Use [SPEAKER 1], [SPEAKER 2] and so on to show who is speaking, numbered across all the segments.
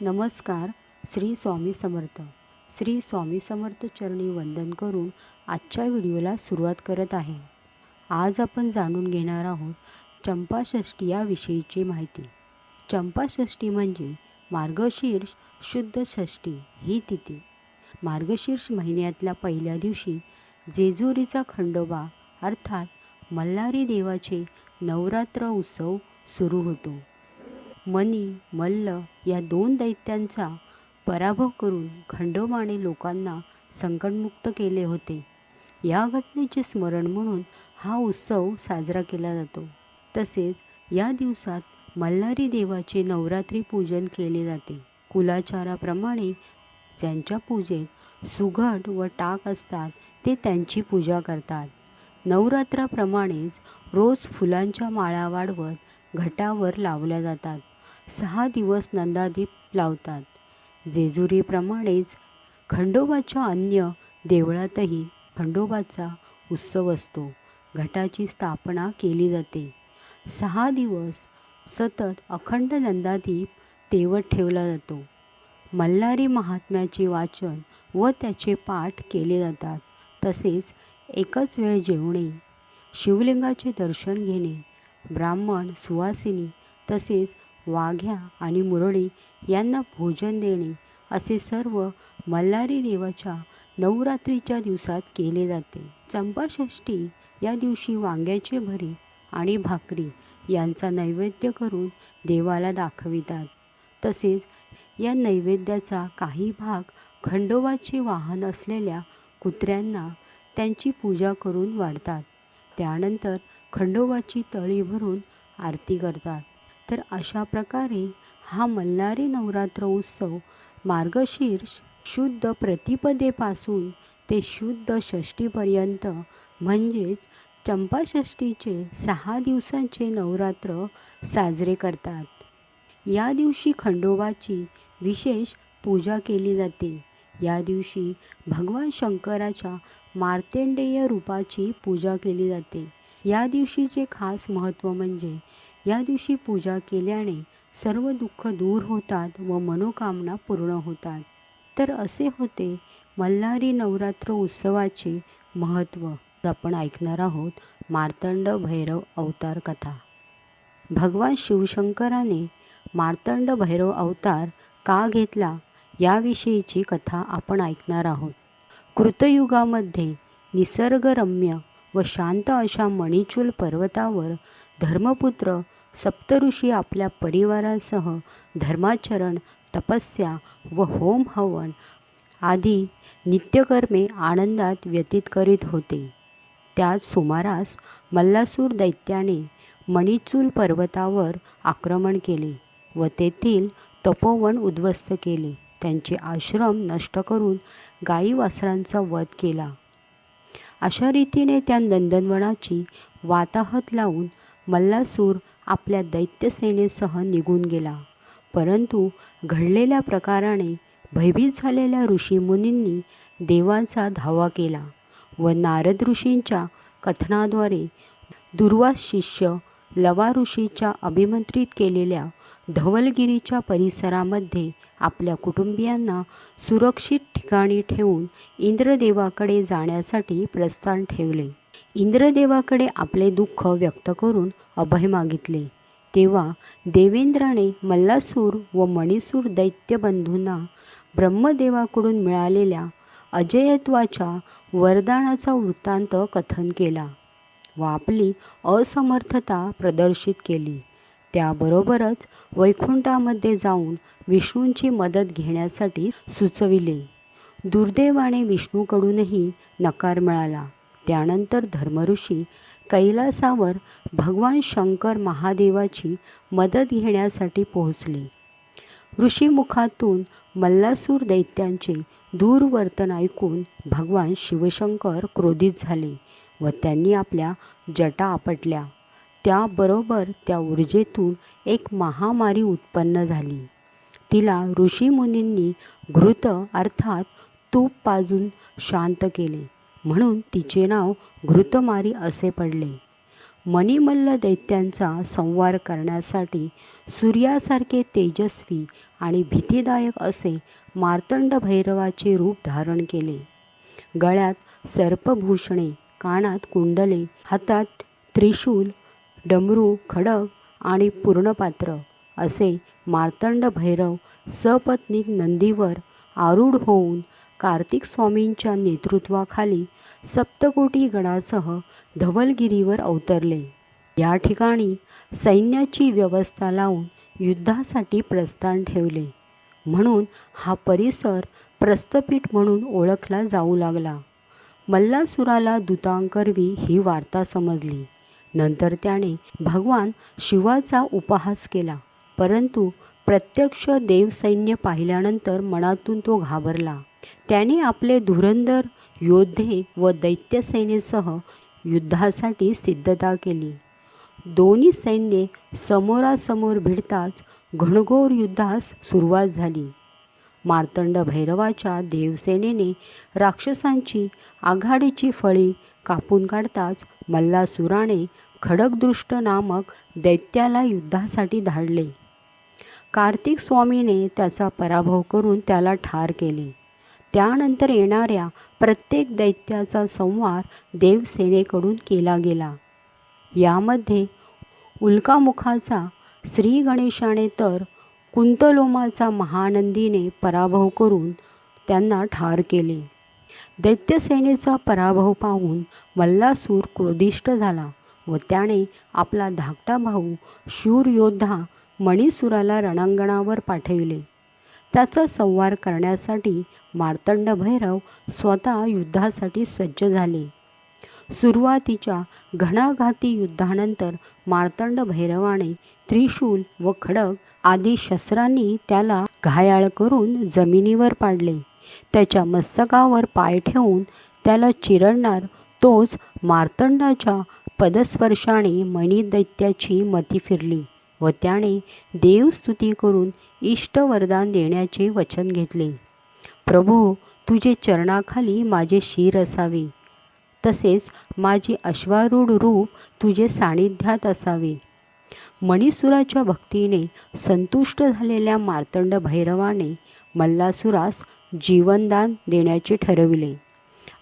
[SPEAKER 1] नमस्कार श्री स्वामी समर्थ. श्री स्वामी समर्थ चरणी वंदन करून आजच्या व्हिडिओला सुरुवात करत आहे. आज आपण जाणून घेणार आहोत चंपाषष्ठी याविषयीची माहिती. चंपाषष्ठी म्हणजे मार्गशीर्ष शुद्ध षष्ठी ही तिथी. मार्गशीर्ष महिन्यातल्या पहिल्या दिवशी जेजुरीचा खंडोबा अर्थात मल्हारी देवाचे नवरात्र उत्सव सुरू होतो. मनी मल्ल या दोन दैत्यांचा पराभव करून खंडोबाने लोकांना संकटमुक्त केले होते. या घटनेचे स्मरण म्हणून हा उत्सव साजरा केला जातो. तसेच या दिवसात मल्हारी देवाचे नवरात्री पूजन केले जाते. कुलाचाराप्रमाणे ज्यांच्या पूजेत सुघट व टाक असतात ते त्यांची पूजा करतात. नवरात्राप्रमाणेच रोज फुलांच्या माळा वाढवत घटावर लावल्या जातात. सहा दिवस नंदादीप लावतात. जेजुरीप्रमाणेच खंडोबाच्या अन्य देवळातही खंडोबाचा उत्सव असतो. घटाची स्थापना केली जाते. सहा दिवस सतत अखंड नंदादीप तेवत ठेवला जातो. मल्हारी महात्म्याचे वाचन व त्याचे पाठ केले जातात. तसेच एकच वेळ जेवणे शिवलिंगाचे दर्शन घेणे ब्राह्मण सुवासिनी तसेच वाघ्या आणि मुरळी यांना भोजन देणे असे सर्व मल्हारी देवाच्या नवरात्रीच्या दिवसात केले जाते. चंपाषष्ठी या दिवशी वांग्याचे भरी आणि भाकरी यांचा नैवेद्य करून देवाला दाखवितात. तसेच या नैवेद्याचा काही भाग खंडोबाचे वाहन असलेल्या कुत्र्यांना त्यांची पूजा करून वाढतात. त्यानंतर खंडोबाची तळी भरून आरती करतात. तर अशा प्रकारे हा मल्हारी नवरात्र उत्सव मार्गशीर्ष शुद्ध प्रतिपदेपासून ते शुद्ध षष्टीपर्यंत म्हणजेच चंपाषष्ठीचे सहा दिवसांचे नवरात्र साजरे करतात. या दिवशी खंडोबाची विशेष पूजा केली जाते. या दिवशी भगवान शंकराच्या मार्तेंडेय रूपाची पूजा केली जाते. या दिवशीचे खास महत्त्व म्हणजे या दिवशी पूजा केल्याने सर्व दुःख दूर होतात व मनोकामना पूर्ण होतात. तर असे होते मल्हारी नवरात्र उत्सवाचे महत्त्व. आपण ऐकणार आहोत मार्तंड भैरव अवतार कथा. भगवान शिवशंकराने मार्तंड भैरव अवतार का घेतला याविषयीची कथा आपण ऐकणार आहोत. कृतयुगामध्ये निसर्गरम्य व शांत अशा मणिचूल पर्वतावर धर्मपुत्र सप्तऋषी आपल्या परिवारासह धर्माचरण तपस्या व होम हवन आदी नित्यकर्मे आनंदात व्यतीत करीत होते. त्याच सुमारास मल्लासूर दैत्याने मणिचूल पर्वतावर आक्रमण केले व तेथील तपोवन उद्ध्वस्त केले. त्यांचे आश्रम नष्ट करून गाई वासरांचा वध केला. अशा रीतीने त्या नंदनवनाची वाताहत लावून मल्लासूर आपल्या दैत्यसेनेसह निघून गेला. परंतु घडलेल्या प्रकाराने भयभीत झालेल्या ऋषीमुनींनी देवांचा धावा केला व नारद ऋषींच्या कथनाद्वारे दुर्वास शिष्य लवा ऋषीच्या अभिमंत्रित केलेल्या धवलगिरीच्या परिसरामध्ये आपल्या कुटुंबियांना सुरक्षित ठिकाणी ठेवून इंद्रदेवाकडे जाण्यासाठी प्रस्थान ठेवले. इंद्रदेवाकडे आपले दुःख व्यक्त करून अभय मागितले. तेव्हा देवेंद्राने मल्लासूर व मणिसूर दैत्यबंधूंना ब्रह्मदेवाकडून मिळालेल्या अजयत्वाच्या वरदानाचा वृत्तांत कथन केला व आपली असमर्थता प्रदर्शित केली. त्याबरोबरच वैकुंठामध्ये जाऊन विष्णूंची मदत घेण्यासाठी सुचविले. दुर्दैवाने विष्णूकडूनही नकार मिळाला. त्यानंतर धर्मऋषी कैलासावर भगवान शंकर महादेवाची मदत घेण्यासाठी पोहोचले. ऋषीमुखातून मल्लासूर दैत्यांचे दूरवर्तन ऐकून भगवान शिवशंकर क्रोधित झाले व त्यांनी आपल्या जटा आपटल्या. त्याबरोबर त्या ऊर्जेतून एक महामारी उत्पन्न झाली. तिला ऋषीमुनींनी घृत अर्थात तूप पाजून शांत केले. म्हणून तिचे नाव घृतमारी असे पडले. मणिमल्ल दैत्यांचा संवार करण्यासाठी सूर्यासारखे तेजस्वी आणि भीतीदायक असे मार्तंड भैरवाचे रूप धारण केले. गळ्यात सर्पभूषणे कानात कुंडले हातात त्रिशूल डमरू खडक आणि पूर्णपात्र असे मार्तंड भैरव सपत्नीक नंदीवर आरूढ होऊन कार्तिक स्वामींच्या नेतृत्वाखाली सप्तकोटी गणासह धवलगिरीवर अवतरले. या ठिकाणी सैन्याची व्यवस्था लावून युद्धासाठी प्रस्थान ठेवले. म्हणून हा परिसर प्रस्थपीठ म्हणून ओळखला जाऊ लागला. मल्लासुराला दूतांकरवी ही वार्ता समजली. नंतर त्याने भगवान शिवाचा उपहास केला. परंतु प्रत्यक्ष देवसैन्य पाहिल्यानंतर मनातून तो घाबरला. त्याने आपले धुरंधर योद्धे व दैत्यसेनेसह युद्धासाठी सिद्धता केली. दोन्ही सैन्ये समोरासमोर भिडताच घनघोर युद्धास सुरुवात झाली. मार्तंड भैरवाच्या देवसेनेने राक्षसांची आघाडीची फळी कापून काढताच मल्लासुराने खडकदृष्ट नामक दैत्याला युद्धासाठी धाडले. कार्तिक स्वामीने त्याचा पराभव करून त्याला ठार केले. त्यानंतर येणाऱ्या प्रत्येक दैत्याचा संवार देवसेनेकडून केला गेला. यामध्ये उल्कामुखाचा श्री गणेशाने तर कुंतलोमाचा महानंदीने पराभव करून त्यांना ठार केले. दैत्यसेनेचा पराभव पाहून मल्लासूर क्रोधिष्ट झाला व त्याने आपला धाकटा भाऊ शूर योद्धा मणिसुराला रणांगणावर पाठविले. त्याचा संवार करण्यासाठी मार्तंड भैरव स्वतः युद्धासाठी सज्ज झाले. सुरुवातीच्या घणाघाती युद्धानंतर मार्तंड भैरवाने त्रिशूल व खडग आदी शस्त्रांनी त्याला घायाळ करून जमिनीवर पाडले. त्याच्या मस्तकावर पाय ठेवून त्याला चिरडणार तोच मार्तंडाच्या पदस्पर्शाने मणिदैत्याची मती फिरली. व त्याने देवस्तुती करून इष्टवरदान देण्याचे वचन घेतले. प्रभू तुझे चरणाखाली माझे शिर असावे. तसेच माझे अश्वारूढ रूप तुझे सानिध्यात असावे. मणिसुराच्या भक्तीने संतुष्ट झालेल्या मार्तंड भैरवाने मल्लासुरास जीवनदान देण्याचे ठरविले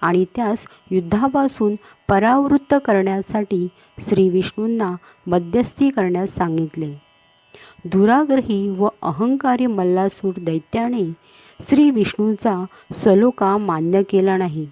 [SPEAKER 1] आणि त्यास युद्धापासून परावृत्त करण्यासाठी श्री विष्णूंना मध्यस्थी करण्यास सांगितले. दुराग्रही व अहंकारी मल्लासूर दैत्याने श्री विष्णूचा सलोका मान्य केला नाही.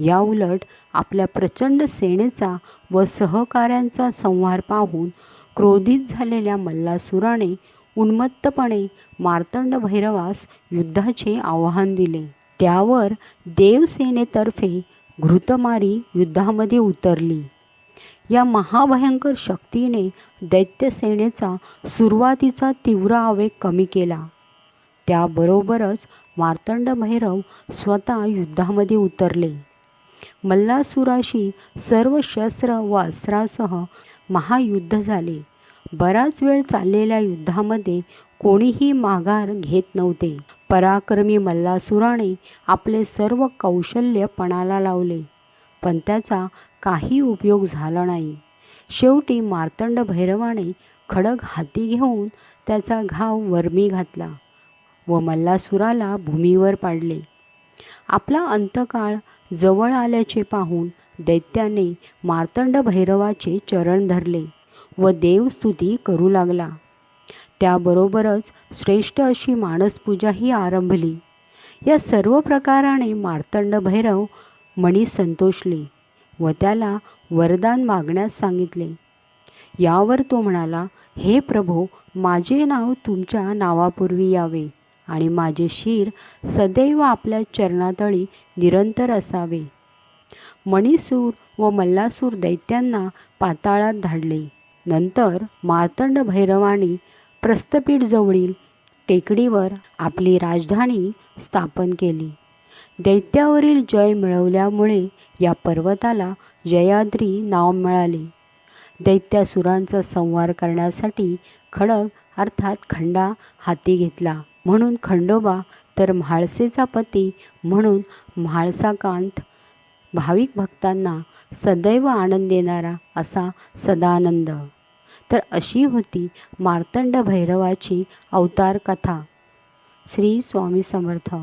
[SPEAKER 1] याउलट आपल्या प्रचंड सेनेचा व सहकाऱ्यांचा संहार पाहून क्रोधित झालेल्या मल्लासुराने उन्मत्तपणे मार्तंड भैरवास युद्धाचे आवाहन दिले. त्यावर देवसेनेतर्फे घृतमारी युद्धामध्ये उतरली. या महाभयंकर शक्तीने दैत्यसेनेचा सुरुवातीचा तीव्र आवेग कमी केला. त्याबरोबरच मार्तंड भैरव स्वतः युद्धामध्ये उतरले. मल्लासुराशी सर्व शस्त्र व अस्त्रासह महायुद्ध झाले. बराच वेळ चाललेल्या युद्धामध्ये कोणीही माघार घेत नव्हते. पराक्रमी मल्लासुराने आपले सर्व कौशल्य पणाला लावले पण त्याचा काही उपयोग झाला नाही. शेवटी मार्तंड भैरवाने खडग हाती घेऊन त्याचा घाव वर्मी घातला व मल्लासुराला भूमीवर पाडले. आपला अंतकाळ जवळ आल्याचे पाहून दैत्याने मार्तंड भैरवाचे चरण धरले व देवस्तुती करू लागला. त्याबरोबरच श्रेष्ठ अशी माणसपूजाही आरंभली. या सर्व प्रकाराने मार्तंड भैरव मणी संतोषले व त्याला वरदान मागण्यास सांगितले. यावर तो म्हणाला हे प्रभो माझे नाव तुमच्या नावापूर्वी यावे आणि माझे शिर सदैव आपल्या चरणातळी निरंतर असावे. मणिसूर व मल्लासूर दैत्यांना पाताळात धाडले. नंतर मार्तंड भैरवाने प्रस्थपीठजवळील टेकडीवर आपली राजधानी स्थापन केली. दैत्यावरील जय मिळवल्यामुळे या पर्वताला जयाद्री नाव मिळाले. दैत्यासुरांचा संहार करण्यासाठी खडग अर्थात खंडा हाती घेतला. म्हणून खंडोबा तर म्हाळसेचा पती म्हणून म्हाळसाकांत भाविक भक्तांना सदैव आनंद देणारा असा सदानंद. तर अशी होती मार्तंड भैरवाची अवतार कथा श्री स्वामी समर्थ.